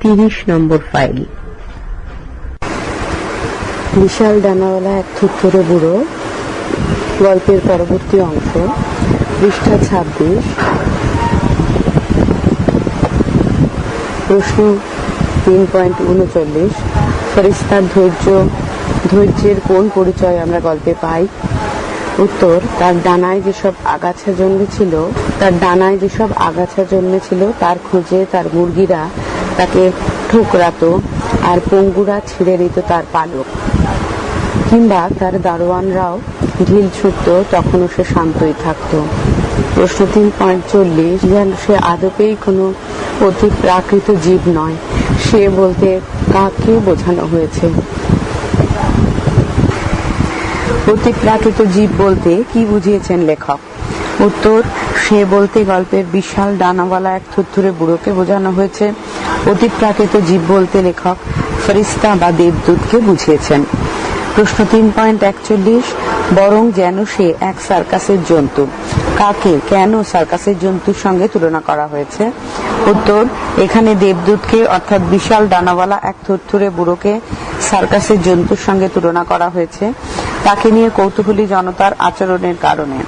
তিরিশ নম্বর ফাইল। বিশাল ডানাওয়ালা এক থুত্তরে বুড়ো, গল্পের পরবর্তী অংশ, পৃষ্ঠা ছাব্বিশ। প্রশ্ন তিন পয়েন্ট উনচল্লিশ। ফরিস্তার ধৈর্য, ধৈর্যের কোন পরিচয় আমরা গল্পে পাই? উত্তর, তার ডানায় যেসব আগাছা জন্মেছিল, তার ডানায় যেসব আগাছা জন্মেছিল, তার খোঁজে তার মুরগিরা তাকে ঠোকরাতো আর পঙ্গুরা ছিঁড়ে নিত তার পালক। কিংবা তার দারোয়ানরাও ঢিল ছুটত তখনও সে শান্তই থাকত। প্রশ্ন তিন পয়েন্ট চল্লিশ, যেন সে আদপেই কোনো অতি প্রাকৃত জীব নয়। সে বলতে কাকে বোঝানো হয়েছে? অতি প্রাকৃত জীব বলতে কি বুঝিয়েছেন লেখক? উত্তর, সে বলতে গল্পের বিশাল ডানাওয়ালা এক থুরথুরে বুড়োকে বোঝানো হয়েছে। অতি প্রাকৃত জীব বলতে লেখক ফরিস্তা বা দেবদূতকে বুঝিয়েছেন। প্রশ্ন তিন পয়েন্ট একচল্লিশ, বরং যেন সে এক সার্কাসের জন্তু। কাকে, কেন সার্কাসের জন্তুর সঙ্গে তুলনা করা হয়েছে? উত্তর, এখানে দেবদূতকে অর্থাৎ বিশাল ডানাওয়ালা এক থুরথুরে বুড়োকে সার্কাসের জন্তুর সঙ্গে তুলনা করা হয়েছে। তাকে নিয়ে কৌতূহলী জনতার আচরণের কারণে।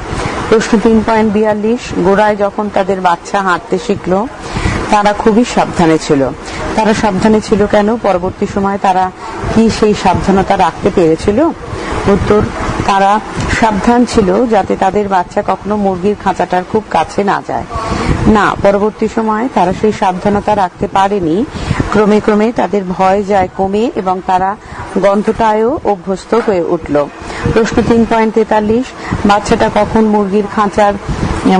প্রশ্ন তিন পয়েন্ট বিয়াল্লিশ গোড়ায় যখন তাদের বাচ্চা হাঁটতে শিখল, তারা খুবই সাবধানে ছিল। তারা সাবধানে ছিল কেন? পরবর্তী সময় তারা কি সেই সাবধানতা রাখতে পেরেছিল? উত্তর। তারা সাবধান ছিল যাতে তাদের বাচ্চা কখনো মুরগির খাঁচাটার খুব কাছে না যায়। না, পরবর্তী সময় তারা সেই সাবধানতা রাখতে পারেনি। ক্রমে ক্রমে তাদের ভয় যায় কমে এবং তারা গন্ধটায়ও অভ্যস্ত হয়ে উঠল। প্রশ্ন তিন পয়েন্ট তেতাল্লিশ, বাচ্চাটা কখন মুরগির খাঁচার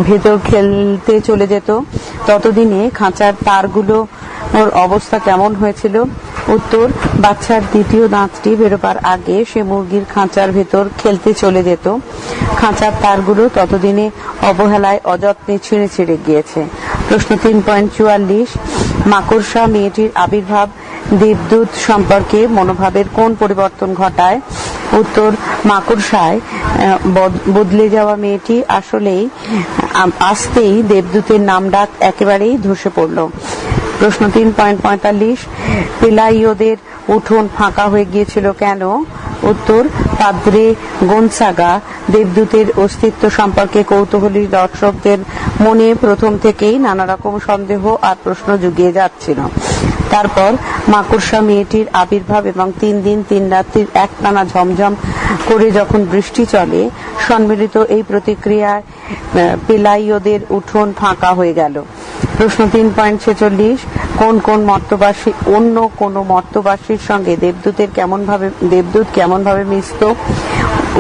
ভেতর খেলতে চলে যেত? ততদিনে খাঁচার তারগুলো ওর অবস্থা কেমন হয়েছিল? উত্তর, বাচ্চার দ্বিতীয় দাঁতটি বেরোবার আগে সে মুরগির খাঁচার ভেতর খেলতে চলে যেত। খাঁচার তারগুলো ততদিনে অবহেলায় অযত্নে ছিঁড়ে ছিঁড়ে গিয়েছে। প্রশ্ন তিন পয়েন্ট চুয়াল্লিশ, মাকড়সা মেয়েটির আবির্ভাব দেবদূত সম্পর্কে মনোভাবের কোন পরিবর্তন ঘটায়? উত্তর, মাকড়সায় বদ- বদলে যাওয়া মেয়েটি আসলেই আসতেই দেবদূতের নাম ডাক একেবারেই ধসে পড়ল। প্রশ্ন তিন পয়েন্ট পঁয়তাল্লিশ। পেলাইওদের উঠোন ফাঁকা হয়ে গিয়েছিল কেন? উত্তর, পাদ্রে গোনসাগা দেবদূতের অস্তিত্ব সম্পর্কে কৌতূহলী দর্শকদের মনে প্রথম থেকেই নানা রকম সন্দেহ আর প্রশ্ন জুগিয়ে যাচ্ছিল। তারপর মাকড়সা মেয়েটির আবির্ভাব এবং তিন দিন, তিন রাত্রির এক টানা ঝমঝম করে যখন বৃষ্টি চলে, সম্মিলিত এই প্রতিক্রিয়ায় পেলাইওদের উঠোন ফাঁকা হয়ে গেল। প্রশ্ন তিন পয়েন্ট ছেচল্লিশ, কোন কোন মর্তবাসী অন্য কোন মর্তবাসীর সঙ্গে দেবদূতের কেমন ভাবে দেবদূত কেমন ভাবে মিশত?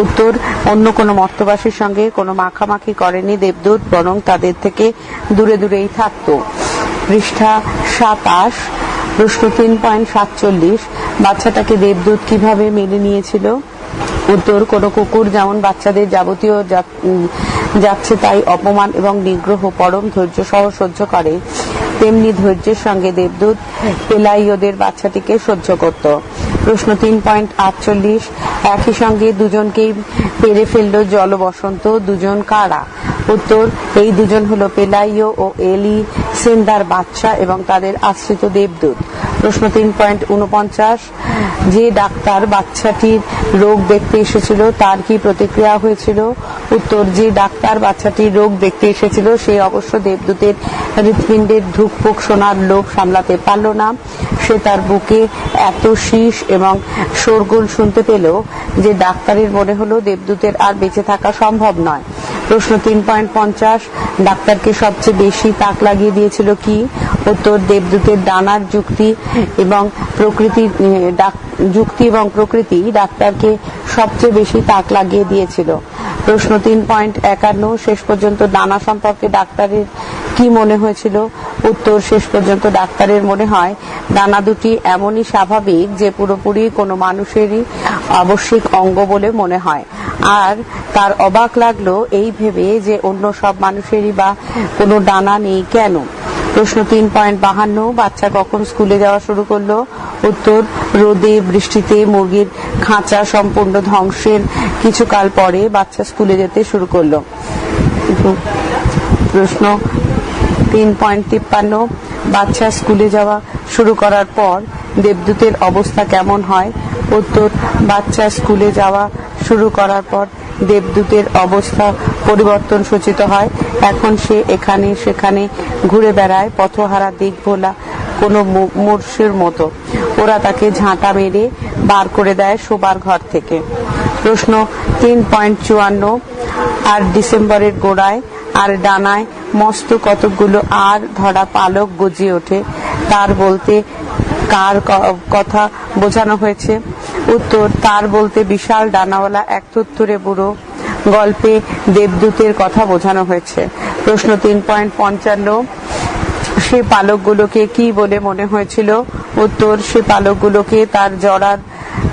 উত্তর, অন্য কোনো মর্তবাসীর সঙ্গে কোনো মাখামাখি করেনি দেবদূত, বরং তাদের থেকে দূরে দূরেই থাকতো। পৃষ্ঠা সাতাশ, প্রশ্ন তিন পয়েন্ট সাতচল্লিশ, বাচ্চাটাকে দেবদূত কীভাবে মেনে নিয়েছিল? উত্তর, কোনো কুকুর যেমন বাচ্চাদের যাবতীয় যাচ্ছে তাই অপমান এবং নিগ্রহ, পরম ধৈর্য সহ সহ্য করে। তেমনি ধৈর্যের সঙ্গে দেবদূত পেলাইওদের বাচ্চাটিকে সহ্য করত। প্রশ্ন তিন পয়েন্ট আটচল্লিশ, একই সঙ্গে দুজনকেই পেরে ফেলল জল বসন্ত দুজন কারা? উত্তর, এই দুজন হলো পেলাইও ও এলি সেন্দার বাচ্চা এবং তাদের আশ্রিত দেবদূত। প্রশ্ন তিন পয়েন্ট উনপঞ্চাশ, যে ডাক্তার বাচ্চাটির রোগ দেখতে এসেছিল, তার কি প্রতিক্রিয়া হয়েছিল? উত্তর যে ডাক্তার বাচ্চাটির রোগ দেখতে এসেছিল, সে অবশ্য দেবদূতের হৃৎপিণ্ডের ধুকপুক শোনার লোভ সামলাতে পারল না। সে তার বুকে এত শীষ এবং শোরগোল শুনতে পেল যে ডাক্তারের মনে হলো দেবদূতের আর বেঁচে থাকা সম্ভব নয়। প্রশ্ন তিন পয়েন্ট পঞ্চাশ, ডাক্তারকে সবচেয়ে বেশি তাক লাগিয়ে দিয়েছিল কি? উত্তর, দেবদূতের ডানার যুক্তি এবং প্রকৃতি যুক্তি এবং প্রকৃতি ডাক্তারকে সবচেয়ে বেশি তাক লাগিয়ে দিয়েছিল। প্রশ্ন তিন পয়েন্ট একান্ন, শেষ পর্যন্ত দানা সম্পর্কে ডাক্তারের কি মনে হয়েছিল? উত্তর, শেষ পর্যন্ত ডাক্তারের মনে হয় দানা দুটি এমনই স্বাভাবিক যে পুরোপুরি কোনো মানুষেরই আবশ্যিক অঙ্গ বলে মনে হয়। আর তার অবাক লাগল এই ভেবে যে অন্য সব মানুষেরই বা কোনো ডানা নেই কেন? প্রশ্ন তিন পয়েন্ট বাহান্ন, বাচ্চা কখন স্কুলে যাওয়া শুরু করল? উত্তর, রোদে, বৃষ্টিতে, মুরগির খাঁচা সম্পূর্ণ ধ্বংসের কিছুকাল পরে বাচ্চা স্কুলে যেতে শুরু করল। প্রশ্ন তিন পয়েন্ট তিপ্পান্ন, বাচ্চা স্কুলে যাওয়া শুরু করার পর দেবদূতের অবস্থা কেমন হয়? উত্তর, বাচ্চা স্কুলে যাওয়া শুরু করার পর দেবদূতের অবস্থা পরিবর্তন সূচিত হয়। এখন সে এখানে সেখানে ঘুরে বেড়ায়, পথহারা দিক ভোলা কোনো মু- মূর্ষের মতো। ওরা তাকে ঝাঁটা মেরে বার করে দেয় শোবার ঘর থেকে। প্রশ্ন তিন পয়েন্ট চুয়ান্ন আর ডিসেম্বরের গোড়ায় আর ডানায় মস্ত কতকগুলো আর ধরা পালক গজিয়ে ওঠে। তার বলতে কার কথা বোঝানো হয়েছে। উত্তর, তার বলতে বিশাল ডানাওয়ালা, এক থুত্তুরে বুড়ো। গল্পে দেবদূতের কথা বোঝানো হয়েছে। প্রশ্ন তিন পয়েন্ট পঞ্চান্ন সে পালকগুলোকে কি বলে মনে হয়েছিল? উত্তর, সে পালকগুলোকে তার জড়ার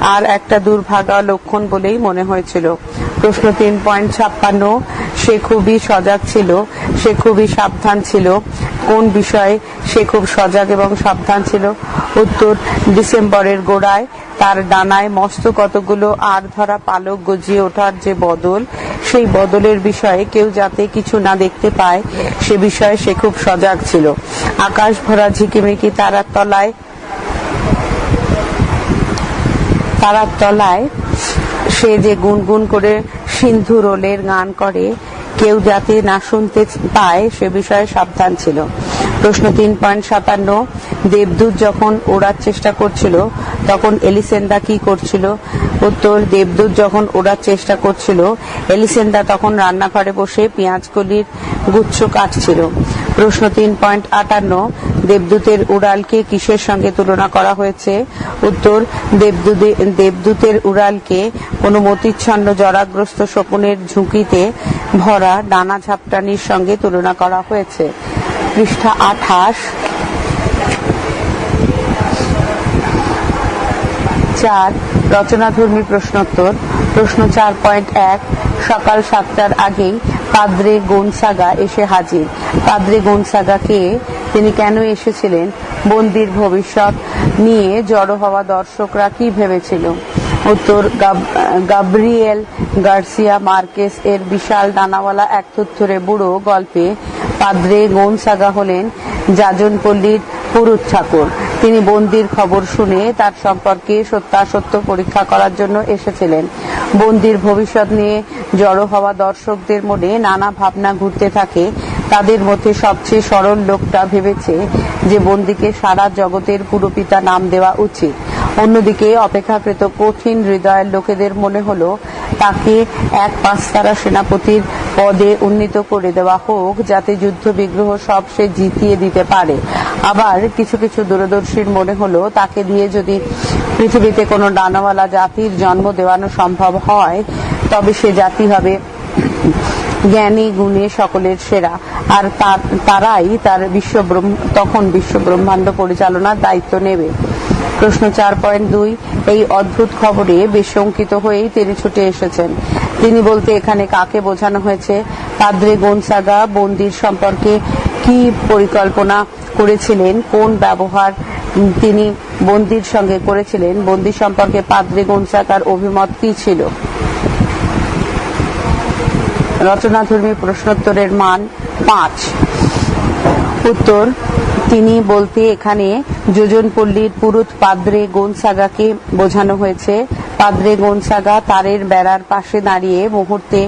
আর একটা দুর্ভাগা লক্ষণ বলেই মনে হয়েছিল। প্রশ্ন তিন পয়েন্ট ছাপ্পান্ন, সে খুবই সজাগ ছিল, সে খুবই সাবধান ছিল। কোন বিষয়ে সে খুব সজাগ এবং সাবধান ছিল? উত্তর, ডিসেম্বরের গোড়ায় তার ডানায় মস্ত কতগুলো আর ধরা পালক গজিয়ে ওঠার যে বদল, সেই বদলের বিষয়ে কেউ যাতে কিছু না দেখতে পায়, সে বিষয়ে সে খুব সজাগ ছিল। আকাশ ভরা ঝিকিমিকি তারার তলায় তারার তলায় সে যে গুনগুন করে সিন্ধু রোলের গান করে, কেউ যাতে না শুনতে পায়, সে বিষয়ে সাবধান ছিল। প্রশ্ন তিন পয়েন্ট সাতান্ন। দেবদূত যখন ওড়ার চেষ্টা করছিল, তখন এলিসেন্দা কি করছিল? উত্তর, দেবদূত যখন ওড়ার চেষ্টা করছিল, এলিসেন্দা তখন রান্নাঘরে বসে পেঁয়াজকলির গুচ্ছ কাটছিল। প্রশ্ন তিন পয়েন্ট আটান্ন, দেবদূতের উড়ালকে কিসের সঙ্গে তুলনা করা হয়েছে? উত্তর, দেবদূতে, দেবদূতের উড়ালকে কোনো মতিচ্ছন্ন জরাগ্রস্ত শকুনের ঝুঁকিতে ভরা ডানা ঝাপটানির সঙ্গে তুলনা করা হয়েছে। পৃষ্ঠা আঠাশ। চার, রচনাধর্মী প্রশ্নোত্তর। প্রশ্ন চার পয়েন্ট এক, সকাল সাতটার আগেই পাদ্রে গোনসাগা এসে হাজির। পাদ্রে গোনসাগা কে তিনি কেন এসেছিলেন? বন্দির ভবিষ্যৎ নিয়ে জড়ো হওয়া দর্শকরা কি ভেবেছিল? উত্তর গাব্রিয়েল গার্সিয়া মার্কেস এর বিশাল ডানাওয়ালা এক থুত্থুরে বুড়ো গল্পে পাদ্রে গোনসাগা হলেন যাজনপল্লীর পুরুত ঠাকুর। তিনি বন্দির খবর শুনে তার সম্পর্কে সত্যাসত্য পরীক্ষা করার জন্য এসেছিলেন। বন্দির ভবিষ্যৎ নিয়ে জড়ো হওয়া দর্শকদের মনে নানা ভাবনা ঘুরতে থাকে। তাদের মধ্যে সবচেয়ে সরল লোকটা ভেবেছে যে বন্দিকে সারা জগতের পুরপিতা নাম দেওয়া উচিত। অন্যদিকে অপেক্ষাকৃত কঠিন হৃদয়ের লোকেদের মনে হলো, তাকে এক পাঁচতারা সেনাপতির পদে উন্নীত করে দেওয়া হোক, যাতে যুদ্ধ বিগ্রহ সব সে জিতিয়ে দিতে পারে। আবার কিছু কিছু দূরদর্শীর মনে হলো, তাকে দিয়ে যদি পৃথিবীতে কোনো ডানাওয়ালা জাতির জন্ম দেওয়ানো সম্ভব হয়, তবে সে জাতি হবে জ্ঞানী, গুণে, সকলের সেরা। আর তার তারাই তার বিশ্ব তখন বিশ্ব ব্রহ্মাণ্ড পরিচালনার দায়িত্ব নেবে। প্রশ্ন চার পয়েন্ট দুই, এই অদ্ভুত খবরে বিশঙ্কিত হয়েই তিনি ছুটে এসেছেন। তিনি বলতে এখানে কাকে বোঝানো হয়েছে? পাদ্রে গোনসাগা, বন্দির সম্পর্কে কি পরিকল্পনা করেছিলেন? কোন ব্যবহার তিনি বন্দির সঙ্গে করেছিলেন? বন্দি সম্পর্কে পাদ্রে গোনসাগার অভিমত কি ছিল? রচনাধর্মী প্রশ্নোত্তরের মান পাঁচ। উত্তর তিনি বলতে এখানে যোজনপল্লীর পুরুত পাদ্রে গোনসাগাকে বোঝানো হয়েছে। পাদ্রে গোনসাগা তারের বেড়ার পাশে দাঁড়িয়ে মুহূর্তে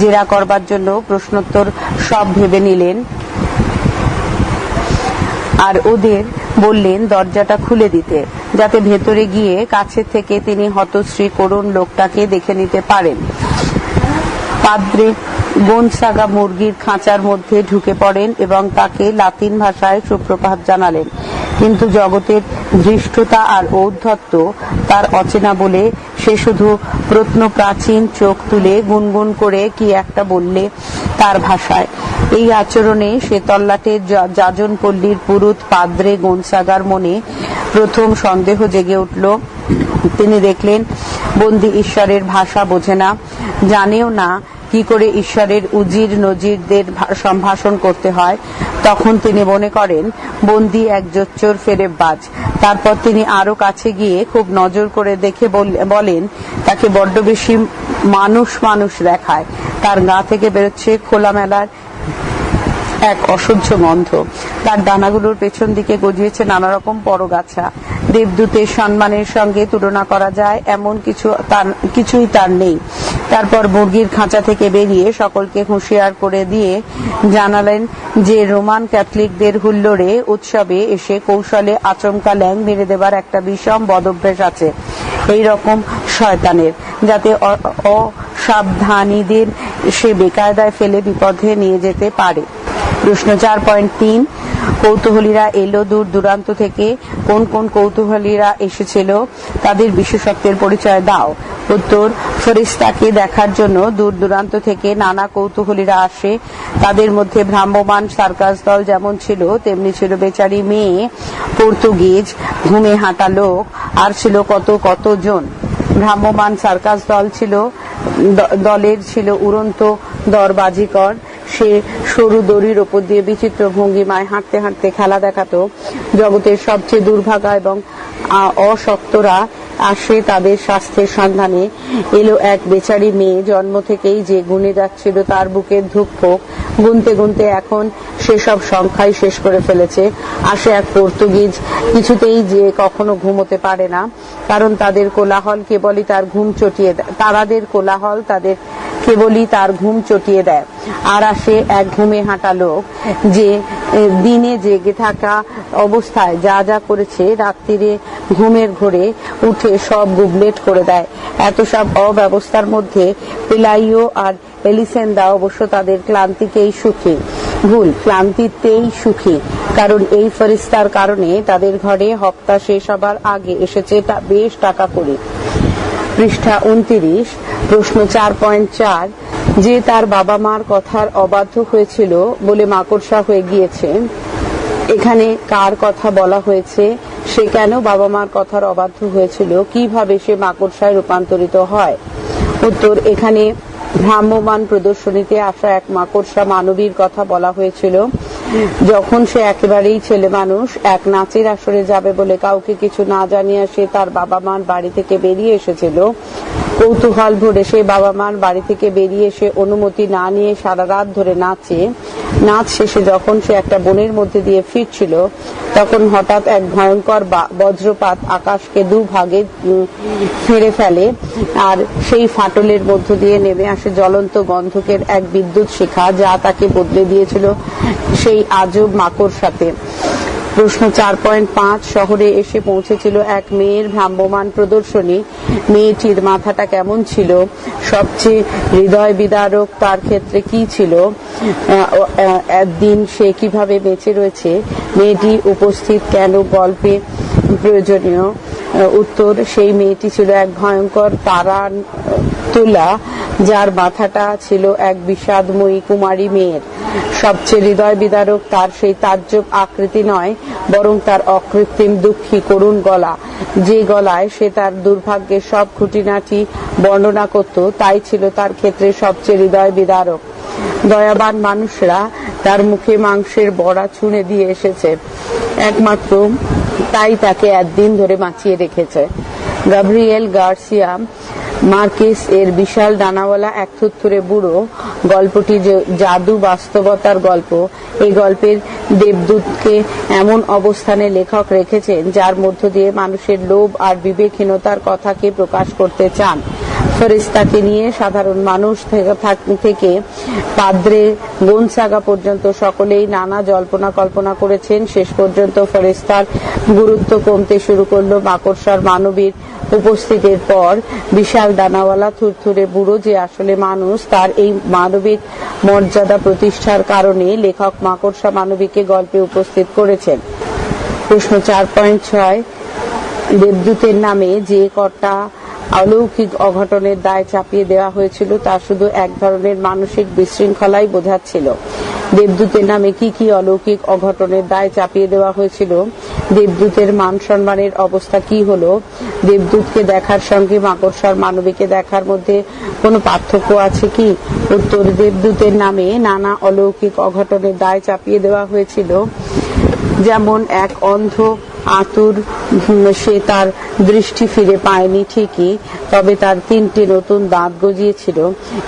জেরা করবার জন্য প্রশ্নোত্তর সব ভেবে নিলেন। আর ওদের বললেন, দরজাটা খুলে দিতে, যাতে ভেতরে গিয়ে কাছে থেকে তিনি হতশ্রী করুণ লোকটাকে দেখে নিতে পারেন। পাদ্রে গোনসাগা মুরগির খাঁচার মধ্যে ঢুকে পড়েন এবং তাকে লাতিন ভাষায় সুপ্রভাত জানালেন। কিন্তু জগতের ধৃষ্টতা আর ঔদ্ধত্য তার অচেনা বলে সে শুধু প্রত্ন প্রাচীন চোখ তুলে গুনগুন করে কি একটা বললে তার ভাষায়। এই আচরণে সে তল্লাটের যাজনপল্লীর পুরুত পাদ্রে গোনসাগার মনে প্রথম সন্দেহ জেগে উঠল। তিনি দেখলেন, বন্দি ঈশ্বরের ভাষা বোঝে না, জানেও না কি করে ঈশ্বরের উজির নজিরদের সম্ভাষণ করতে হয়, তখন তিনি মনে করেন, বন্দি এক জোচ্চোর ফেরে বাজ তারপর তিনি আরও কাছে গিয়ে খুব নজর করে দেখে বল- বলেন, তাকে বড্ড বেশি মানুষ মানুষ দেখায়। তার গা থেকে বেরোচ্ছে খোলামেলার এক অসহ্য গন্ধ। তার ডানাগুলোর পেছন দিকে গজিয়েছে নানা রকম পরগাছা। দেবদূতের সম্মানের সঙ্গে তুলনা করা যায়, এমন কিছু তার, কিছুই তার নেই। তারপর মুরগির খাঁচা থেকে বেরিয়ে সকলকে হুঁশিয়ার করে দিয়ে জানালেন যে রোমান ক্যাথলিকদের হুল্লোড়ে উৎসবে এসে কৌশলে আচমকা ল্যাং মেরে দেবার একটা বিষম বদভ্যাস আছে। এই রকম শয়তানের। যাতে অসাবধানীদের সে বেকায়দায় ফেলে বিপদে নিয়ে যেতে পারে। প্রশ্ন চার পয়েন্ট তিন কৌতূহলীরা এলো দূর দূরান্ত থেকে। কোন কোন কৌতূহলীরা এসেছিল, তাদের বিশেষত্বের পরিচয় দাও। উত্তর ফরিস্তাকে দেখার জন্য দূর দূরান্ত থেকে নানা কৌতূহলীরা আসে। তাদের মধ্যে ভ্রাম্যমান সার্কাস দল যেমন ছিল, তেমনি ছিল বেচারি মেয়ে, পর্তুগিজ, ঘুমে হাঁটা লোক, আর ছিল কত কত জন। ভ্রাম্যমান সার্কাস দল ছিল দলের ছিল উড়ন্ত দরবাজিকর। সে সরু দড়ির ওপর দিয়ে বিচিত্র ভঙ্গিমায় হাঁটতে হাঁটতে খেলা দেখাতো। জগতের সবচেয়ে দুর্ভাগা এবং অশক্তরা আসে তাদের স্বাস্থ্যের সন্ধানে এলো এক বেচারি মেয়ে জন্ম থেকেই যে গুনে যাচ্ছিল তার বুকের ধুকফোক গুনতে গুনতে এখন সেসব সংখ্যাই শেষ করে ফেলেছে। আসে এক পর্তুগিজ কিছুতেই যে কখনো ঘুমোতে পারে না। কারণ তাদের কোলাহল কেবলই তার ঘুম চটিয়ে তারাদের কোলাহল তাদের কেবলই তার ঘুম চটিয়ে দেয়। আর আসে এক ঘুমে হাঁটা লোক যে দিনে জেগে থাকা অবস্থায় যা যা করেছে রাত্রিরে ঘুমের ঘোরে উঠে সব গুবলেট করে দেয়। এত সব অব্যবস্থার মধ্যে পেলাইও আর এলিসেন্দা অবশ্য তাদের ক্লান্তিকেই সুখী। ভুল, ক্লান্তিতেই সুখী। কারণ এই ফরিস্তার কারণে তাদের ঘরে হপ্তা শেষ হবার আগে এসেছে বেশ টাকা করে। পৃষ্ঠা উনত্রিশ, প্রশ্ন চার পয়েন্ট চার, যে তার বাবা মার কথার অবাধ্য হয়েছিল বলে মাকড়সা হয়ে গিয়েছে। এখানে কার কথা বলা হয়েছে? সে কেন বাবা মার কথার অবাধ্য হয়েছিল? কীভাবে সে মাকড়সায় রূপান্তরিত হয়? উত্তর, এখানে ভ্রাম্যমান প্রদর্শনীতে আসা এক মাকড়সা মানবীর কথা বলা হয়েছিল। যখন সে একেবারেই ছেলে মানুষ, এক নাচের আসরে যাবে বলে কাউকে কিছু না জানিয়ে সে তার বাবা মার বাড়ি থেকে বেরিয়ে এসেছিল কৌতূহল ভরে সে বাবা মার বাড়ি থেকে বেরিয়ে এসে অনুমতি না নিয়ে সারা রাত ধরে নাচে। নাচ শেষে যখন সে একটা বনের মধ্যে দিয়ে ফিরছিল তখন হঠাৎ এক ভয়ঙ্কর বজ্রপাত আকাশকে দু ভাগে উম, ফেড়ে ফেলে আর সেই ফাটলের মধ্য দিয়ে নেমে আসে জ্বলন্ত গন্ধকের এক বিদ্যুৎ শিখা যা তাকে বদলে দিয়েছিল সেই আজব মাকড় প্রশ্ন চার পয়েন্ট পাঁচ, শহরে এসে পৌঁছেছিল এক মেয়ের ভ্রাম্যমান প্রদর্শনী। মেয়েটির মাথাটা কেমন ছিল? সবচেয়ে হৃদয় বিদারক তার ক্ষেত্রে কি ছিল? একদিন সে কীভাবে বেঁচে রয়েছে? মেয়েটি উপস্থিত কেন? গল্পে প্রয়োজনীয় উত্তর, সেই মেয়েটি ছিল এক ভয়ঙ্কর তারা তুলা যার মাথাটা ছিল এক বিষাদময়ী কুমারী মেয়ের। সবচেয়ে হৃদয় বিদারক তার সেই তাজ্জব আকৃতি নয়, বরং তার অকৃত্রিম দুঃখী করুণ গলা। যে গলায় সে তার দুর্ভাগ্যের সব খুঁটিনাটি বর্ণনা করত, তাই ছিল তার ক্ষেত্রে সবচেয়ে হৃদয় বিদারক। দয়াবান মানুষরা তার মুখে মাংসের বড়া ছুঁড়ে দিয়ে এসেছে। একমাত্র তাই তাকে একদিন ধরে বাঁচিয়ে রেখেছে। গাব্রিয়েল গার্সিয়া মার্কেস এর বিশাল ডানাওয়ালা এক থুত্থুরে বুড়ো গল্পটি যে জাদু বাস্তবতার গল্প, এই গল্পের দেবদূতকে এমন অবস্থানে লেখক রেখেছেন যার মধ্য দিয়ে মানুষের লোভ আর বিবেকহীনতার কথাকে প্রকাশ করতে চান। ফেরেস্তাকে নিয়ে সাধারণ মানুষ থেকে- পাদ্রে গোনসাগা পর্যন্ত সকলেই নানা জল্পনা কল্পনা করেছেন। শেষ পর্যন্ত ফেরেস্তার গুরুত্ব কমতে শুরু করল মাকড়সার মানবীর উপস্থিতির পর। বিশাল দানাওয়ালা, থুরথুরে বুড়ো যে আসলে মানুষ, তার এই মানবিক মর্যাদা প্রতিষ্ঠার কারণে লেখক মাকড়সা মানবীকে গল্পে উপস্থিত করেছেন। প্রশ্ন চার পয়েন্ট ছয়, দেবদূতের নামে যে কর্তা অলৌকিক অঘটনের দায় চাপিয়ে দেওয়া হয়েছিল, তা শুধু এক ধরনের মানসিক বিশৃঙ্খলাই বোঝাচ্ছিল। দেবদূতের নামে কি কি অলৌকিক অঘটনের দায় চাপিয়ে দেওয়া হয়েছিল, দেবদূতের মান সম্মানের অবস্থা কি হলো, দেবদূতকে দেখার সঙ্গে মাকড়সার মানবীকে দেখার মধ্যে কোনো পার্থক্য আছে কি? উত্তর, দেবদূতের নামে নানা অলৌকিক অঘটনের দায় চাপিয়ে দেওয়া হয়েছিল, যেমন এক অন্ধ আতুর সে তার দৃষ্টি ফিরে পায়নি ঠিকই, তবে তার তিনটি নতুন দাঁত গজিয়েছিল।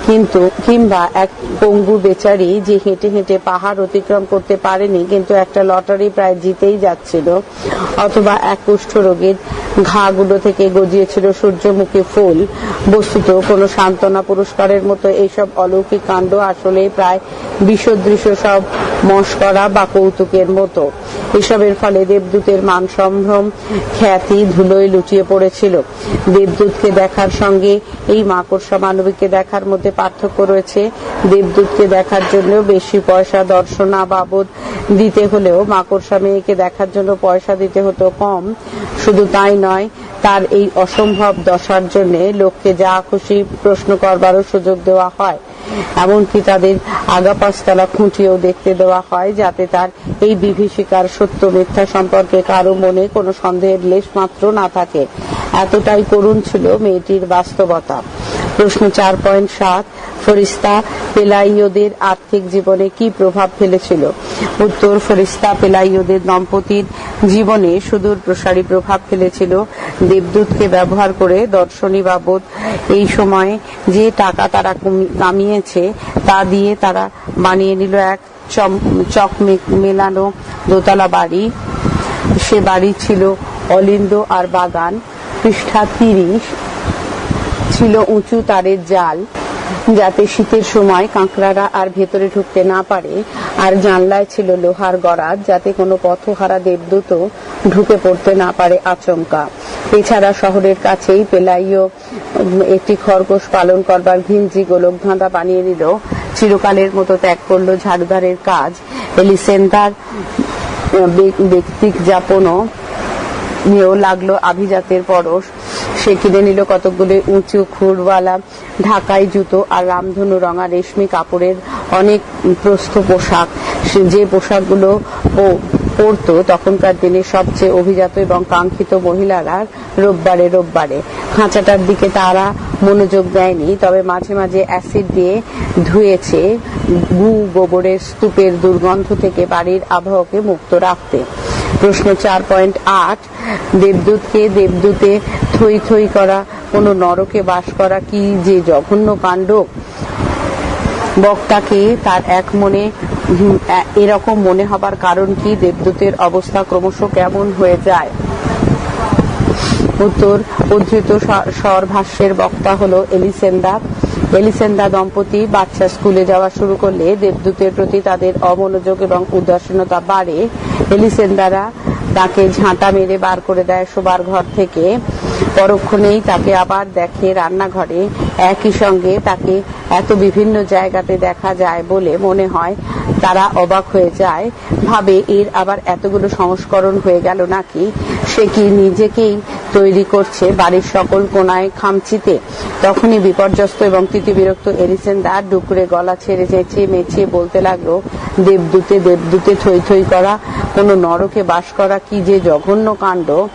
কিন্তু কিংবা এক পঙ্গু বেচারি যে হেঁটে হেঁটে পাহাড় অতিক্রম করতে পারেনি, কিন্তু একটা লটারি প্রায় জিতেই যাচ্ছিল, অথবা এক কুষ্ঠরোগীর ঘাগুলো থেকে গজিয়েছিল সূর্যমুখী ফুল। বস্তুত কোনো সান্ত্বনা পুরস্কারের মতো এইসব অলৌকিক কাণ্ড আসলে প্রায় বিসদৃশ্য সব মস্করা বা কৌতুকের মতো। এসবের ফলে দেবদূতের মান সম্ভ্রম খ্যাতি ধুলোয় লুটিয়ে পড়েছিল। দেবদূতকে দেখার সঙ্গে এই মাকড়সা মানবীকে দেখার মধ্যে পার্থক্য রয়েছে। দেবদূতকে দেখার জন্য বেশি পয়সা দর্শনা বাবদ দিতে হলেও মাকড়সা মেয়েকে দেখার জন্য পয়সা দিতে হতো কম। শুধু তাই নয়, তার এই অসম্ভব দশার জন্য লোককে যা খুশি প্রশ্ন করবারও সুযোগ দেওয়া হয়। এমনকি তাদের আগা পাঁচতলা খুঁটিয়েও দেখতে দেওয়া হয় যাতে তার এই বিভীষিকার সত্য মিথ্যা সম্পর্কে কারও মনে কোনো সন্দেহের লেশ মাত্র না থাকে। এতটাই করুণ ছিল মেয়েটির বাস্তবতা। প্রশ্ন চার পয়েন্ট সাত, ফরিস্তা পেলাইয়দের আর্থিক জীবনে কি প্রভাব ফেলেছিল? উত্তর, ফরিস্তা পেলাইয়দের দম্পতির জীবনে সুদূর প্রসারী প্রভাব ফেলেছিল। দেবদূতকে ব্যবহার করে দর্শনী বাবদ এই সময়ে যে টাকা তারা কামিয়েছে, তা দিয়ে তারা বানিয়ে নিল এক চক মেলানো দোতলা বাড়ি। সে বাড়ি ছিল অলিন্দ আর বাগান। পৃষ্ঠা তিরিশ। ছিল উঁচু তারের জাল। যাতে শীতের সময় কাঁকড়ারা আর ভেতরে ঢুকতে না পারে, আর জানলায় ছিল লোহার গড়াত যাতে কোনো পথহারা দেবদূত ঢুকে পড়তে না পারে আচমকা। এছাড়া শহরের কাছেই পেলাইও একটি খরগোশ পালন করবার ঘিঞ্জি গোলকধাঁধা বানিয়ে নিল চিরকালের মতো ত্যাগ করল ঝাড়ুদারের কাজ। এলিসেন্দার ব্যক্তিক যাপনও নিয়েও লাগল আভিজাতের পরশ। সে কিনে নিল কতকগুলো উঁচু খুরওয়ালা ঢাকাই জুতো আর রামধনু রঙা রেশমি কাপড়ের অনেক প্রস্থ পোশাক। যে পোশাকগুলো পরতো তখনকার দিনে সবচেয়ে অভিজাত এবং কাঙ্ক্ষিত মহিলারা রোববারে রোববারে। খাঁচাটার দিকে তারা মনোযোগ দেয়নি, তবে মাঝে মাঝে অ্যাসিড দিয়ে ধুয়েছে গু গোবরের স্তূপের দুর্গন্ধ থেকে বাড়ির আবহাওয়াকে মুক্ত রাখতে। প্রশ্ন চার পয়েন্ট আট, দেবদূতকে, দেবদূতে থই থই করা, কোনো নরকে বাস করা কি যে জঘন্য কাণ্ড? বক্তাকে তার এক মনে এরকম মনে হবার কারণ কি? দেবদূতের অবস্থা ক্রমশ কেমন হয়ে যায়? উত্তর, উদ্ধৃত স্বর ভাষ্যের বক্তা হল এলিসেন্দা এলিসেন্দা দম্পতি বাচ্চা স্কুলে যাওয়া শুরু করলে দেবদূতের প্রতি তাদের অমনোযোগ এবং উদাসীনতা বাড়ে। এলিসেন্দারা তাকে ঝাঁটা মেরে বার করে দেয় শোবার ঘর থেকে। পরক্ষণেই তাকে আবার দেখে রান্নাঘরে। একই সঙ্গে তাকে এত বিভিন্ন জায়গাতে দেখা যায় বলে মনে হয় তারা অবাক হয়ে যায়। ভাবে, এর আবার এতগুলো সংস্করণ হয়ে গেল নাকি? সে কি নিজেকেই তৈরি করছে বাড়ির সকল কোনায় খামচিতে। তখনই বিপর্যস্ত এবং তিতিবিরক্ত এরিসেন দার ডুকরে গলা ছেড়ে চেঁচিয়ে মেচিয়ে বলতে লাগল, দেবদূতে দেবদূতে থই থই করা, কোনো নরকে বাস করা কি যে জঘন্য কাণ্ড?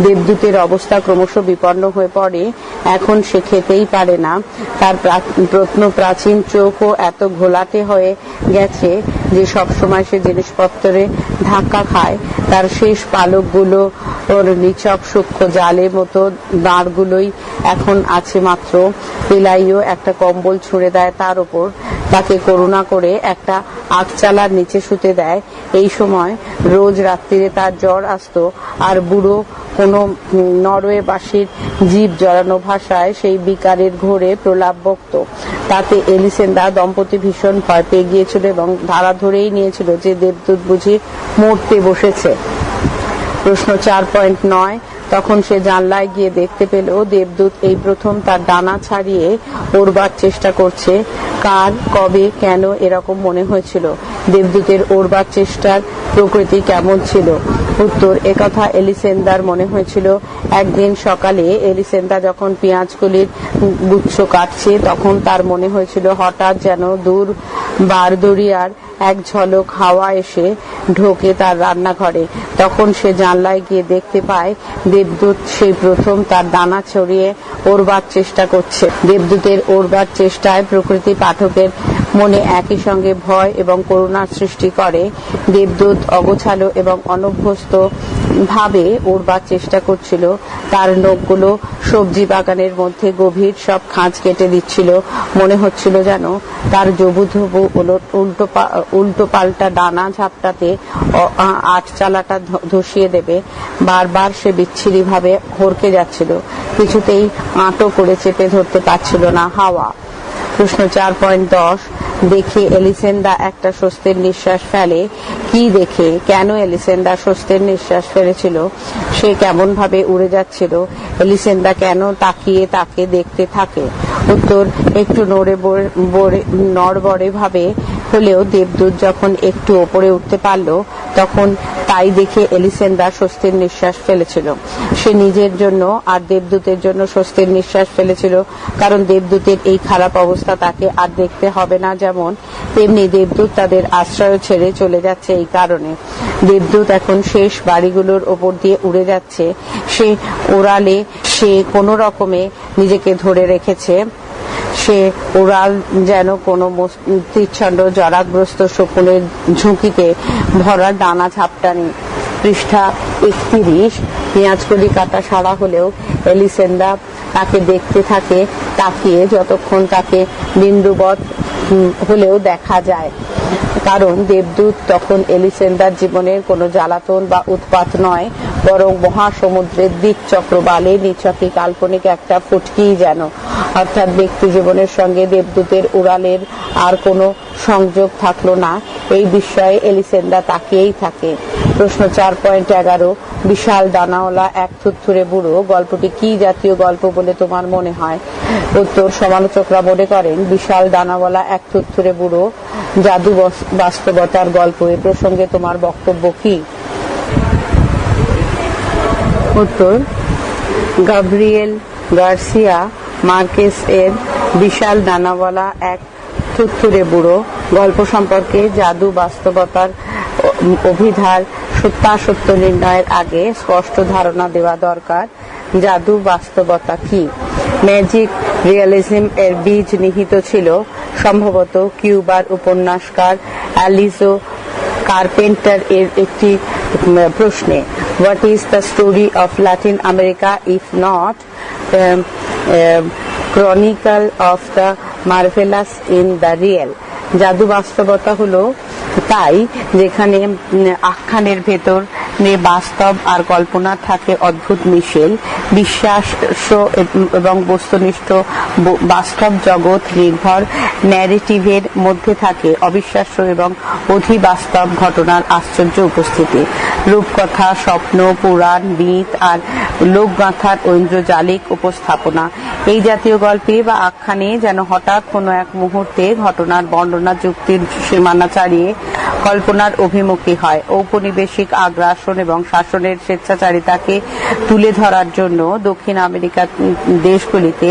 দেবদূতের অবস্থা ক্রমশ বিপন্ন হয়ে পড়ে। এখন সে খেতেই পারে না। তার প্রা- প্রত্ন প্রাচীন চোখও এত ঘোলাটে হয়ে গেছে যে সবসময় সে জিনিসপত্রে ধাক্কা খায়। তার শেষ পালকগুলো ওর নিচক সূক্ষ্ম জালের মতো দাঁড়গুলোই এখন আছে মাত্র। পেলাইও একটা কম্বল ছুঁড়ে দেয় তার উপর। তাকে করুণা করে একটা আগচালার নিচে শুতে দেয়। এই সময় রোজ রাত্রিরে তার জ্বর আসতো আর বুড়ো কোনো উম, নরওয়ে বাসীর জীব জড়ানো ভাষায় সেই বিকারের ঘোরে প্রলাপ বকত। তাতে এলিসেন্দা দম্পতি ভীষণ ভয় পেয়ে গিয়েছিল এবং ধারা ধরেই নিয়েছিল যে দেবদূত বুঝি মরতে বসেছে। প্রশ্ন চার পয়েন্ট নয় তখন সে জানলায় গিয়ে দেখতে পেল দেবদূত এই প্রথম তার ডানা ছাড়িয়ে ওড়বার চেষ্টা করছে। কার, কবে, কেন এরকম মনে হয়েছিল? দেবদূতের ওড়বার চেষ্টার প্রকৃতি কেমন ছিল? উত্তর একথা এলিসেন্দার মনে হয়েছিল। একদিন সকালে এলিসেন্দা যখন পেঁয়াজগুলির গুচ্ছ কাটছে, তখন তার মনে হয়েছিল হঠাৎ যেন দূর বারদরিয়ার এক ঝলক হাওয়া এসে ঢোকে তার রান্নাঘরে। তখন সে জানলায় গিয়ে দেখতে পায় দেবদূত সেই প্রথম তার দানা ছড়িয়ে ওরবার চেষ্টা করছে। দেবদূতের ওরবার চেষ্টায় প্রকৃতি পাঠকের মনে একই সঙ্গে ভয় এবং করুণার সৃষ্টি করে। দেবদূত অগোছালো এবং অনভ্যস্ত ভাবে উড়বার চেষ্টা করছিল। তার নখগুলো সবজি বাগানের মধ্যে গভীর সব খাঁজ কেটে দিচ্ছিল। মনে হচ্ছিল যেন তার জবুধবু উল্টো উল্টো পাল্টা ডানা ঝাপটাতে আট চালাটা ধসিয়ে দেবে। বারবার সে বিচ্ছিরি ভাবে হরকে যাচ্ছিল। কিছুতেই আঁটো করে চেপে ধরতে পারছিল না হাওয়া। প্রশ্ন চার পয়েন্ট দশ দেখে এলিসেন্দা একটা স্বস্তির নিঃশ্বাস ফেলে। কি দেখে? কেন এলিসেন্দা স্বস্তির নিঃশ্বাস ফেলেছিল? সে কেমন ভাবে উড়ে যাচ্ছিল? এলিসেন্দা কেন তাকিয়ে তাকে দেখতে থাকে? উত্তর, একটু নড়ে বড়ে- বড়ে- নড়বড়ে ভাবে হলেও দেবদূত যখন একটু ওপরে উঠতে পারল, তখন তাই দেখে এলিসেন্দা স্বস্তির নিঃশ্বাস ফেলেছিল। সে নিজের জন্য আর দেবদূতের জন্য স্বস্তির নিঃশ্বাস ফেলেছিল, কারণ দেবদূতের এই খারাপ অবস্থা তাকে আর দেখতে হবে না যেমন তেমনি দেবদূত তাদের আশ্রয় ছেড়ে চলে যাচ্ছে এই কারণে। দেবদূত এখন শেষ বাড়িগুলোর ওপর দিয়ে উড়ে যাচ্ছে। সে ওড়ালে সে কোনো রকমে নিজেকে ধরে রেখেছে। সে ওরাল যেন কোনো তীচ্ছন্দ জরাগ্রস্ত শকুনের ঝুঁকিতে ভরা ডানা ঝাপটানি। পৃষ্ঠা একত্রিশ। পেঁয়াজকলি কাটা সারা হলেও এলিসেন্ডা তাকে দেখতে থাকে, তাকিয়ে যতক্ষণ তাকে বিন্দুবৎ হলেও দেখা যায়। কারণ দেবদূত তখন এলিসেন্দার জীবনের কোনো জ্বালাতন বা উৎপাত নয়, বরং মহাসমুদ্রের দিক চক্রবালে নিছকে কাল্পনিক একটা ফুটকি যেন। অর্থাৎ ব্যক্তি জীবনের সঙ্গে দেবদূতের উড়ালের আর কোনো সংযোগ থাকল না। এই বিষয়ে এলিসেন্দা তাকিয়েই থাকে। প্রশ্ন চার পয়েন্ট এগারো, বিশাল দানাওয়ালা এক থুত্থুরে বুড়ো, গল্পটি কি জাতীয় গল্প বলে তোমার মনে হয়? উত্তর সমালোচকরা মনে করেন, বিশাল দানাওয়ালা এক থুত্থুরে বুড়ো, জাদু বস- বাস্তবতার গল্প। এ প্রসঙ্গে তোমার বক্তব্য কি? উত্তর, গাব্রিয়েল গার্সিয়া মার্কেস এর বিশাল ডানাওয়ালা এক থুত্থুরে বুড়ো, গল্প সম্পর্কে জাদু, বাস্তবতার অভিধার সত্যাসত্য নির্ণয়ের আগে স্পষ্ট ধারণা দেওয়া দরকার। জাদু, বাস্তবতা কি? ম্যাজিক রিয়ালিজম এর বীজ নিহিত ছিল। সম্ভবত কিউবার উপন্যাসকার অ্যালিজো কার্পেন্টার এর একটি প্রশ্নে what is the story of Latin America if not chronicle of the marvellous in the real. জাদু বাস্তবতা হলো তাই যেখানে আখ্যানের ভেতর নে বাস্তব আর কল্পনা থাকে অদ্ভুত মিশেল, বিশ্বাস এবং বস্তুনিষ্ঠ বাস্তব জগৎ নির্ভর ন্যারেটিভের মধ্যে থাকে অবিশ্বাস্য এবং অধিবাস্তব ঘটনার আশ্চর্য উপস্থিতি। রূপকথা, স্বপ্ন, পুরাণ মিথ আর লোকগাথার ঐন্দ্রজালিক উপস্থাপনা। এই জাতীয় গল্পে বা আখ্যানে যেন হঠাৎ কোনো এক মুহূর্তে ঘটনার বর্ণনা, যুক্তির সীমানা ছাড়িয়ে কল্পনার অভিমুখী হয়। ঔপনিবেশিক আগ্রাসন এবং শাসনের স্বেচ্ছাচারিতাকে তুলে ধরার জন্য দক্ষিণ আমেরিকার দেশগুলিতে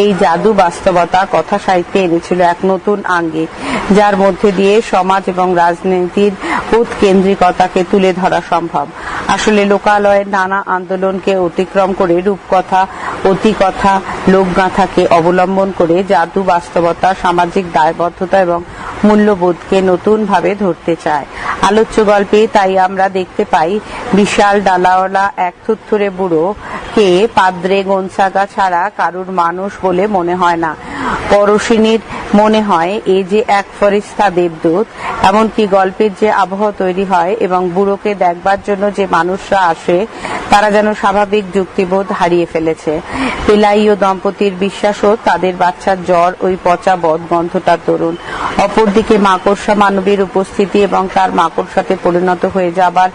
এই জাদু বাস্তবতা কথা সাহিত্যে এনেছিল এক নতুন আঙ্গিক যার মধ্যে দিয়ে সমাজ এবং রাজনীতির উৎকেন্দ্রিকতাকে তুলে ধরা সম্ভব। আসলে লোকালয়ের নানা আন্দোলনকে অতিক্রম করে রূপকথা, অতিকথা, লোকগাথাকে অবলম্বন করে জাদু বাস্তবতা, সামাজিক দায়বদ্ধতা এবং মূল্যবোধকে নতুন ভাবে ধরতে চায়। আলোচ্য গল্পে তাই আমরা দেখতে পাই, বিশাল ডালাওয়ালা, এক থুত্থুরে বুড়ো, কে পাদ্রে গনসাগা ছাড়া কারুর মানুষ বলে মনে হয় না। পরশিনীর মনে হয়, এ যে এক ফরিস্তা দেবদূত, এমনকি গল্পের যে আবহ তৈরি হয় এবং বুড়োকে দেখবার জন্য যে মানুষরা আসে, তারা যেন স্বাভাবিক যুক্তিবোধ হারিয়ে ফেলেছে। পেলাইও দম্পতির বিশ্বাসও তাদের বাচ্চার জ্বর, ওই পচা বদ গন্ধটার দরুন অপরদিকে মাকড়সা, মানবীর উপস্থিতি এবং তার মাকড়সাতে পরিণত হয়ে যাবার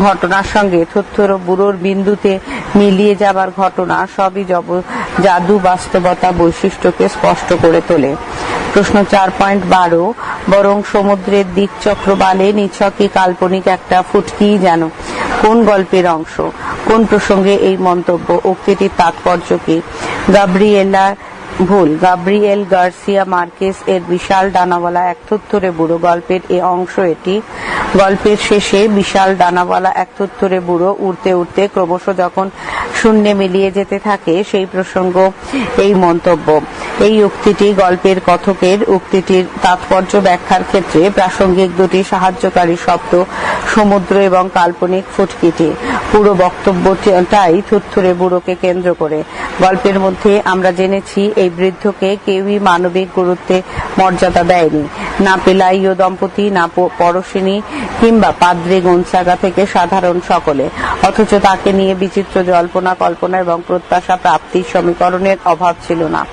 ঘটনার সঙ্গে থুত্থর বুড়োর বিন্দুতে মিলিয়ে যাবার ঘটনা সবই জাদু বাস্তবতা বৈশিষ্ট্যকে স্পষ্ট করে তোলে। প্রশ্ন চার পয়েন্ট বারো, বরং সমুদ্রের দিক চক্রবালে নিছকই কাল্পনিক একটা ফুটকি যেন। কোন গল্পের অংশ? কোন প্রসঙ্গে এই মন্তব্য? উক্তিটির তাৎপর্য কি? গাব্রিয়েলা ভুল। গাব্রিয়েল গার্সিয়া মার্কেস এর বিশাল ডানাওয়ালা এক থুত্থরে বুড়ো। গল্পের এ অংশ এটি। গল্পের শেষে বিশাল ডানাওয়ালা এক থুত্থরে বুড়ো উড়তে উড়তে ক্রমশ যখন শূন্যে মিলিয়ে যেতে থাকে, সেই প্রসঙ্গ, এই মন্তব্য। এই উক্তিটি গল্পের কথকের উক্তিটির তাৎপর্য ব্যাখ্যার ক্ষেত্রে প্রাসঙ্গিক দুটি সাহায্যকারী শব্দ, সমুদ্র এবং কাল্পনিক ফুটকিটি। পুরো বক্তব্যটাই থুরথুরে বুড়োকে কেন্দ্র করে। গল্পের মধ্যে আমরা জেনেছি এই বৃদ্ধকে কেউই মানবিক গুরুত্বে মর্যাদা দেয়নি। না পেলাইও দম্পতি, না পরশিনী কিংবা পাদ্রে গনসাগা থেকে সাধারণ সকলে। অথচ তাকে নিয়ে বিচিত্র জল্পনা, কল্পনা এবং প্রত্যাশা প্রাপ্তির সমীকরণের অভাব ছিল না।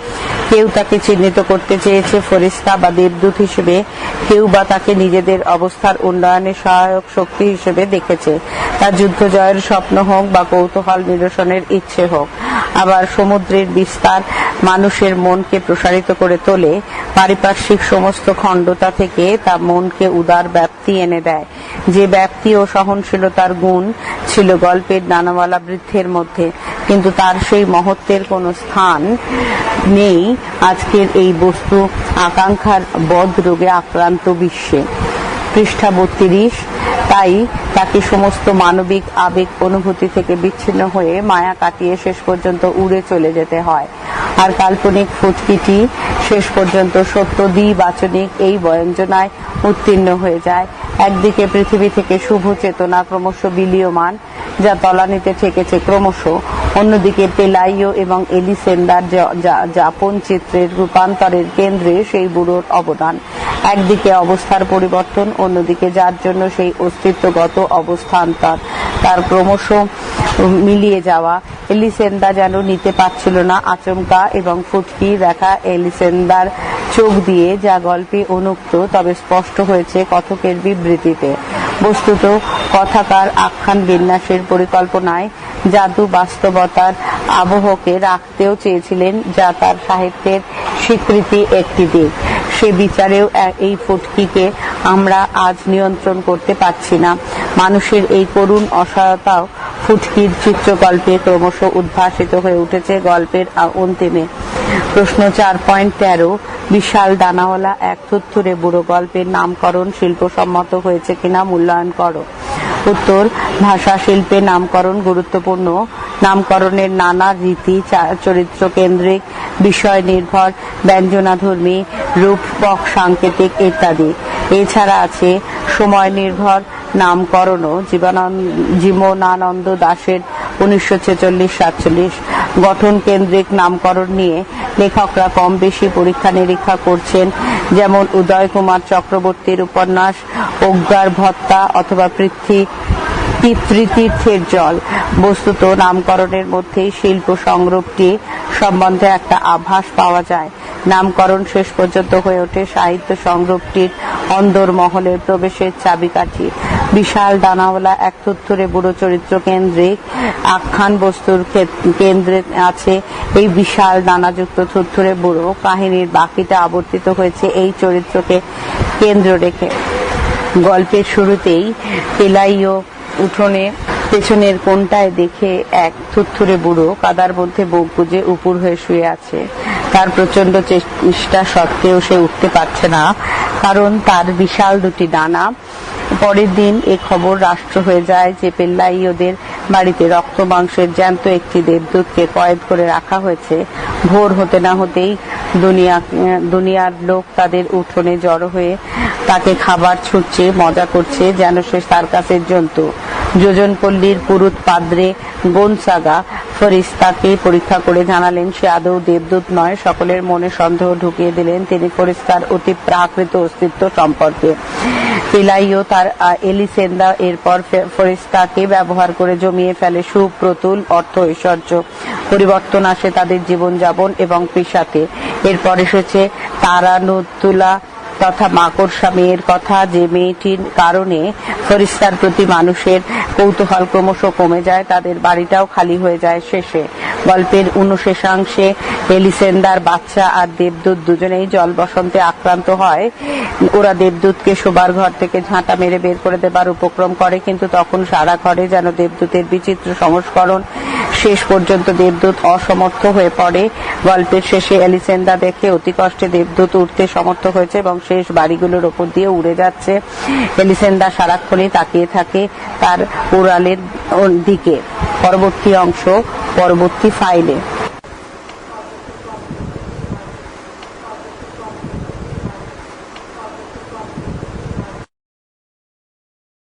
কেউ তাকে চিহ্নিত করতে চেয়েছে ফরিস্তা বা দেবদূত হিসেবে। কেউ বা তাকে নিজেদের অবস্থার উন্নয়নে সহায়ক শক্তি হিসেবে দেখেছে। তার যুদ্ধ জয়ের স্বপ্ন হোক বা কৌতূহল নিরসনের ইচ্ছে হোক। আবার সমুদ্রের বিস্তার মানুষের মনকে প্রসারিত করে তোলে, পারিপার্শ্বিক সমস্ত খণ্ডতা থেকে তা মনকে উদার ব্যাপ্তি এনে দেয়। যে ব্যাপ্তি ও সহনশীলতার গুণ ছিল গল্পের নানাওয়ালা বৃদ্ধের মধ্যে, কিন্তু তার সেই মহত্বের কোনো স্থান নেই আজকের এই বস্তু আকাঙ্ক্ষার বদ রোগে আক্রান্ত বিশ্বে। পৃষ্ঠা বত্রিশ, তাই তাকে সমস্ত মানবিক আবেগ অনুভূতি থেকে বিচ্ছিন্ন হয়ে মায়া কাটিয়ে শেষ পর্যন্ত উড়ে চলে যেতে হয়। আর কাল্পনিক ফুটকিটি শেষ পর্যন্ত সত্য দ্বিবাচনিক এই বয়ঞ্জনায় উত্তীর্ণ হয়ে যায়। একদিকে পৃথিবী থেকে শুভ চেতনা ক্রমশ বিলীয়মান, যা তলানিতে ঠেকেছে ক্রমশ অন্যদিকে পেলাইও এবং এলিসেন্দার যাপন চিত্রের রূপান্তরের কেন্দ্রে সেই বুড়োর অবদান। একদিকে অবস্থার পরিবর্তন, অন্যদিকে যার জন্য সেই অস্তিত্বগত অবস্থান্তর তার। ক্রমশ মিলিয়ে যাওয়া। এলিসেন্দা যেন নিতে পারছিল না আচমকা এবং ফুটকি দেখা এলিসেন্দার চোখ দিয়ে যা গল্পে অনুক্ত, তবে স্পষ্ট হয়েছে কথকের বিবৃতিতে। বস্তুত কথাকার আখ্যান বিন্যাসের পরিকল্পনায় জাদু বাস্তবতার আবহকে রাখতেও চেয়েছিলেন যা তার সাহিত্যের স্বীকৃতি একটি দিক। সে বিচারেও এই ফুটকিকে আমরা আজ নিয়ন্ত্রণ করতে পারছি না। মানুষের এই করুণ অসহায়তাও ফুটকির চিত্রকল্পে ক্রমশ উদ্ভাসিত হয়ে উঠেছে গল্পের অন্তিমে। প্রশ্ন চার পয়েন্ট তেরো, বিশাল দানাওয়ালা এক থুত্থুরে বুড়ো গল্পের নামকরণ শিল্পসম্মত হয়েছে কিনা মূল্যায়ন করো। উত্তর, ভাষা শিল্পে নামকরণ গুরুত্বপূর্ণ। নামকরণের নানা রীতি চরিত্র কেন্দ্রিক, বিষয় নির্ভর ব্যঞ্জনাধর্মী রূপক সাংকেতিক ইত্যাদি। এছাড়া আছে সময় নির্ভর, নামকরণও। জীবনানন্দ দাশের উনিশশো ছেচল্লিশ সাতচল্লিশ গঠন কেন্দ্রিক নামকরণ নিয়ে লেখকরা কম বেশি পরীক্ষা নিরীক্ষা করছেন। যেমন উদয় কুমার চক্রবর্তীর উপন্যাস, অজ্ঞার ভত্তা অথবা পৃথ্বী, পিতৃতীর্থের জল। বস্তুত নামকরণের মধ্যেই শিল্প সংরূপটি সম্বন্ধে একটা আভাস পাওয়া যায়। নামকরণ শেষ পর্যন্ত হয়ে ওঠে সাহিত্য সংরূপটির অন্দর মহলের প্রবেশের চাবিকাঠি। বিশাল দানাওয়ালা এক থুত্থুরে বুড়ো চরিত্র কেন্দ্রিক আখ্যান বস্তুর কেন্দ্রে আছে এই বিশাল দানাযুক্ত থুত্থুরে বুড়ো। কাহিনীর বাকিটা আবর্তিত হয়েছে এই চরিত্রকে কেন্দ্র রেখে। গল্পের শুরুতেই পেলাইও উঠোনে পেছনের কোনটায় দেখে এক থুত্থুরে বুড়ো কাদার মধ্যে বুক গুজে উপুর হয়ে শুয়ে আছে। তার প্রচণ্ড চেষ্টা সত্ত্বেও সে উঠতে পারছে না, কারণ তার বিশাল দুটি ডানা। পরের দিন এ খবর রাষ্ট্র হয়ে যায় যে পেল্লাইওদের বাড়িতে রক্ত মাংসের জ্যান্ত একটি দেবদূতকে কয়েদ করে রাখা হয়েছে। ভোর হতে না হতেই দুনিয়া, দুনিয়ার লোক তাদের উঠোনে জড়ো হয়ে তাকে খাবার ছুটছে মজা করছে, যেন সে সার্কাসের জন্তু। যোজনপল্লীর পুরুত পাদ্রে গোনসাগা ফরিস্তাকে পরীক্ষা করে জানালেন সে আদৌ দেবদূত নয়। সকলের মনে সন্দেহ ঢুকিয়ে দিলেন তিনি ফরিস্তার অতি প্রাকৃত অস্তিত্ব সম্পর্কে। পেলাইও তার এলিসেন্দা এরপর ফরিস্তাকে ব্যবহার করে জমিয়ে ফেলে সুপ্রতুল অর্থ ঐশ্বর্য। পরিবর্তন আসে তাদের জীবনযাপন এবং পেশাতে এরপর এসেছে তারানুতুলা তথা মাকড়সা মেয়ের কথা, যে মেয়েটির কারণে ফরিস্তার প্রতি মানুষের কৌতূহল ক্রমশ কমে যায়, তাদের বাড়িটাও খালি হয়ে যায় শেষে। গল্পের অনুশেষাংশে এলিসেন্দার বাচ্চা আর দেবদূত দুজনেই জল বসন্তে আক্রান্ত হয়। ওরা দেবদূতকে শোবার ঘর থেকে ঝাঁটা মেরে বের করে দেবার উপক্রম করে, কিন্তু তখন সারা ঘরে যেন দেবদূতের বিচিত্র সংস্করণ শেষ পর্যন্ত দেবদূত অসমর্থ হয়ে পড়ে। গল্পের শেষে এলিসেন্দা দেখে অতি কষ্টে দেবদূত উঠতে সমর্থ হয়েছে এবং শেষ বাড়িগুলোর ওপর দিয়ে উড়ে যাচ্ছে। এলিসেন্দা সারাক্ষণই তাকিয়ে থাকে তার উড়ালের দিকে। পরবর্তী অংশ পরবর্তী ফাইলে